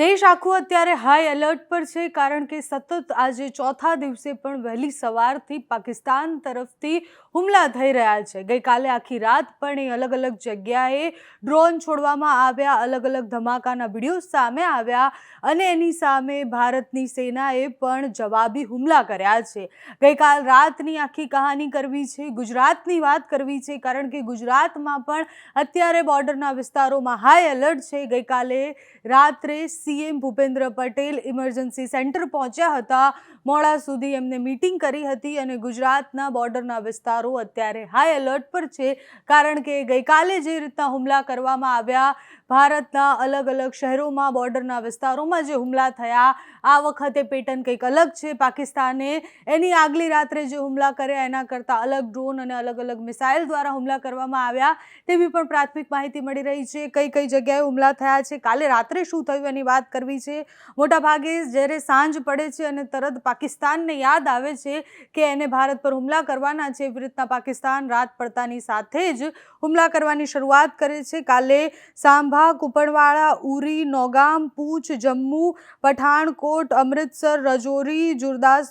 દેશ આખું અત્યારે હાઈ એલર્ટ પર છે, કારણ કે સતત આજે ચોથા દિવસે પણ વહેલી સવારથી પાકિસ્તાન તરફથી હુમલા થઈ રહ્યા છે. ગઈકાલે આખી રાત પણ એ અલગ અલગ જગ્યાએ ડ્રોન છોડવામાં આવ્યા અલગ અલગ ધમાકાના વીડિયો સામે આવ્યા અને એની સામે ભારતની સેનાએ પણ જવાબી હુમલા કર્યા છે. ગઈકાલ રાતની આખી કહાની કરવી છે, ગુજરાતની વાત કરવી છે, કારણ કે ગુજરાતમાં પણ અત્યારે બોર્ડરના વિસ્તારોમાં હાઈ એલર્ટ છે. ગઈકાલે રાત્રે CM Bhupendra Patel emergency centre પહોંચ્યા હતા. મોડા સુધી એમને મીટિંગ કરી હતી અને ગુજરાતના બોર્ડરના વિસ્તારો અત્યારે હાઈ એલર્ટ પર છે. કારણ કે ગઈકાલે જે રીતના હુમલા કરવામાં આવ્યા ભારતના અલગ અલગ શહેરોમાં, બોર્ડરના વિસ્તારોમાં જે હુમલા થયા, આ વખતે પેટર્ન કંઈક અલગ છે. પાકિસ્તાને એની આગલી રાત્રે જે હુમલા કર્યા, એના કરતાં અલગ ડ્રોન અને અલગ અલગ મિસાઇલ દ્વારા હુમલા કરવામાં આવ્યા. તેવી પણ પ્રાથમિક માહિતી મળી રહી છે. કઈ કઈ જગ્યાએ હુમલા થયા છે? કાલે રાત્રે શું થયું એની વાત કરવી છે? મોટાભાગે જ્યારે સાંજ પડે છે અને તરત પાકિસ્તાનને યાદ આવે છે કે એને ભારત પર હુમલા કરવાના છે, એવી રીતના પાકિસ્તાન રાત પડતાની સાથે જ હુમલા કરવાની શરૂઆત કરે છે. કાલે સાંભા કુપણવાડા ઉરી નોગામ પૂંછ જમ્મુ પઠાણકોટ અમૃતસર રજૌરી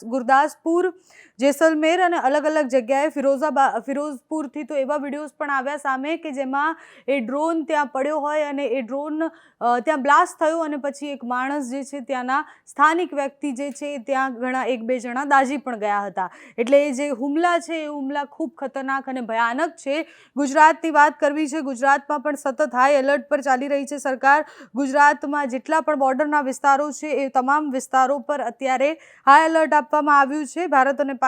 ગુરદાસપુર જેસલમેર અને અલગ અલગ જગ્યાએ ફિરોઝાબાદ ફિરોઝપુરથી તો એવા વિડીયોઝ પણ આવ્યા સામે કે જેમાં એ ડ્રોન ત્યાં પડ્યો હોય અને એ ડ્રોન ત્યાં બ્લાસ્ટ થયો અને પછી એક માણસ જે છે ત્યાંના સ્થાનિક વ્યક્તિ જે છે ત્યાં ઘણા એક બે જણા દાઝી પણ ગયા હતા. એટલે એ જે હુમલા છે એ હુમલા ખૂબ ખતરનાક અને ભયાનક છે. ગુજરાતની વાત કરવી છે, ગુજરાતમાં પણ સતત હાઈ એલર્ટ પર ચાલી રહી છે સરકાર. ગુજરાતમાં જેટલા પણ બોર્ડરના વિસ્તારો છે એ તમામ વિસ્તારો પર અત્યારે હાઈ એલર્ટ આપવામાં આવ્યું છે. ભારત અને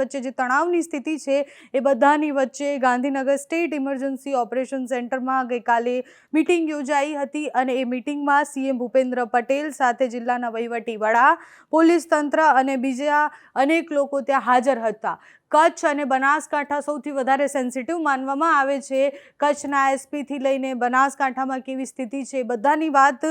વચ્ચે જે તણાવની સ્થિતિ છે, એ બધાની વચ્ચે ગાંધીનગર સ્ટેટ ઇમરજન્સી ઓપરેશન સેન્ટરમાં ગઈકાલે મિટિંગ યોજાઈ હતી અને એ મિટિંગમાં સીએમ ભૂપેન્દ્ર પટેલ સાથે જિલ્લાના વહીવટી વડા પોલીસ તંત્ર અને બીજા અનેક લોકો ત્યાં હાજર હતા. કચ્છ અને બનાસકાંઠા સૌથી વધારે સેન્સિટિવ માનવામાં આવે છે. કચ્છના એસપીથી લઈને બનાસકાંઠામાં કેવી સ્થિતિ છે બધાની વાત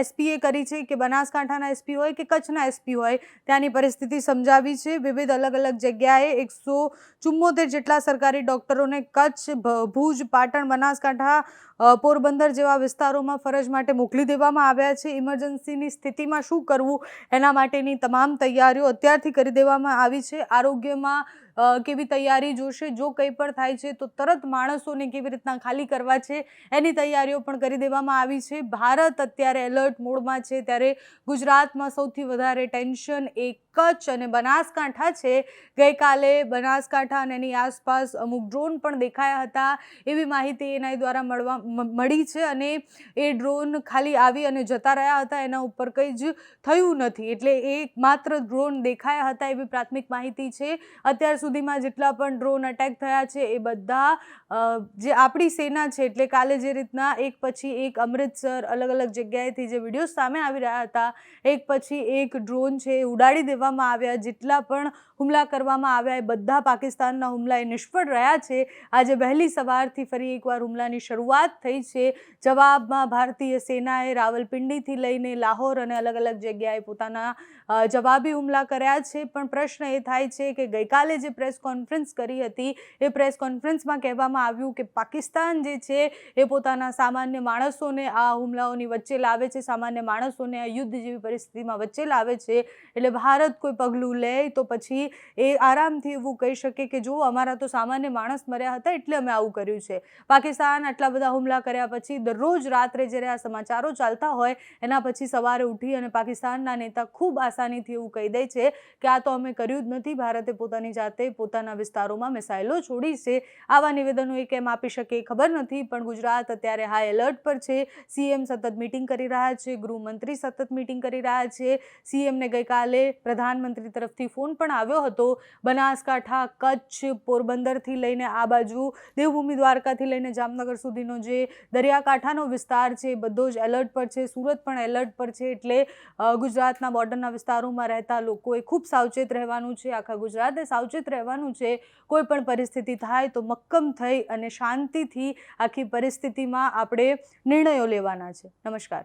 એસપીએ કરી છે કે બનાસકાંઠાના એસપી હોય કે કચ્છના એસપી હોય ત્યાંની પરિસ્થિતિ સમજાવી છે. વિવિધ અલગ અલગ જગ્યાએ એકસો ચુમ્મોતેર જેટલા સરકારી ડૉક્ટરોને કચ્છ ભુજ, પાટણ, બનાસકાંઠા પોરબંદર જેવા વિસ્તારોમાં ફરજ માટે મોકલી દેવામાં આવ્યા છે. ઇમરજન્સીની સ્થિતિમાં શું કરવું એના માટેની તમામ તૈયારીઓ અત્યારથી કરી દેવામાં આવી છે. આરોગ્યમાં કેવી તૈયારી જોશે, જો કંઈ પણ થાય છે, તો તરત માણસોને કેવી રીતના ખાલી કરવા છે, એની તૈયારીઓ પણ કરી દેવામાં આવી છે. ભારત અત્યારે એલર્ટ મોડમાં છે, ત્યારે ગુજરાતમાં સૌથી વધારે ટેન્શન એ કચ્છ અને બનાસકાંઠા છે. ગઈકાલે બનાસકાંઠા અને એની આસપાસ અમુક ડ્રોન પણ દેખાયા હતા. એવી માહિતી એના દ્વારા મળવા મળી છે અને એ ડ્રોન ખાલી આવી અને જતા રહ્યા હતા. એના ઉપર કંઈ જ થયું નથી. એટલે એ માત્ર ડ્રોન દેખાયા હતા એવી પ્રાથમિક માહિતી છે. અત્યાર સુધીમાં જેટલા પણ ડ્રોન અટેક થયા છે એ બધા જે આપણી સેના છે એટલે કાલે જે રીતના એક પછી એક અમૃતસર અલગ અલગ જગ્યાએથી જે વીડિયો સામે આવી રહ્યા હતા, એક પછી એક ડ્રોન છે એ ઉડાડી દેવામાં આવ્યા, જેટલા પણ હુમલા કરવામાં આવ્યા, એ બધા પાકિસ્તાનના હુમલા એ નિષ્ફળ રહ્યા છે. આજે વહેલી સવારથી ફરી એકવાર હુમલાની શરૂઆત થઈ છે. જવાબમાં ભારતીય સેનાએ રાવલપિંડીથી લઈને લાહોર અને અલગ અલગ જગ્યાએ પોતાના જવાબી હુમલા કર્યા છે. પણ પ્રશ્ન એ થાય છે કે ગઈકાલે જે પ્રેસ કોન્ફરન્સ કરી હતી, એ પ્રેસ કોન્ફરન્સમાં કહેવામાં આવ્યું કે પાકિસ્તાન જે છે, એ પોતાના સામાન્ય માણસોને આ હુમલાઓની વચ્ચે લાવે છે. સામાન્ય માણસોને આ યુદ્ધ જેવી પરિસ્થિતિમાં વચ્ચે લાવે છે. એટલે ભારત કોઈ પગલું લે તો પછી એ આરામથી એવું કહી શકે કે જો અમારા તો સામાન્ય માણસ મર્યા હતા એટલે અમે આવું કર્યું છે. પાકિસ્તાન આટલા બધા હુમલા કર્યા પછી દરરોજ રાત્રે જ્યારે આ સમાચારો ચાલતા હોય, એના પછી સવારે ઉઠી અને પાકિસ્તાનના નેતા ખૂબ આસાનીથી એવું કહી દે છે કે આ તો અમે કર્યું જ નથી. ભારતે પોતાની જાતે પોતાના વિસ્તારોમાં મિસાઇલો છોડી છે. આવા નિવેદનો એ કેમ આપી શકે ખબર નથી, પણ ગુજરાત અત્યારે હાઈ એલર્ટ પર છે. સીએમ સતત મિટિંગ કરી રહ્યા છે, ગૃહમંત્રી સતત મિટિંગ કરી રહ્યા છે. સીએમને ગઈકાલે પ્રધાનમંત્રી તરફથી ફોન પણ આવ્યો હતો. બનાસકાંઠા, કચ્છ, પોરબંદરથી લઈને આ બાજુ, દેવભૂમિ, દ્વારકાથી લઈને જામનગર સુધીનો જે દરિયાકાંઠાનો વિસ્તાર છે બધો જ એલર્ટ પર છે. સુરત પણ એલર્ટ પર છે એટલે ગુજરાતના બોર્ડરના વિસ્તારોમાં રહેતા લોકોએ ખૂબ સાવચેત રહેવાનું છે, આખા ગુજરાતે સાવચેત રહેવાનું છે. કોઈ પણ પરિસ્થિતિ થાય તો મક્કમ થઈ અને શાંતિથી આખી પરિસ્થિતિમાં આપણે નિર્ણયો લેવાના છે. નમસ્કાર.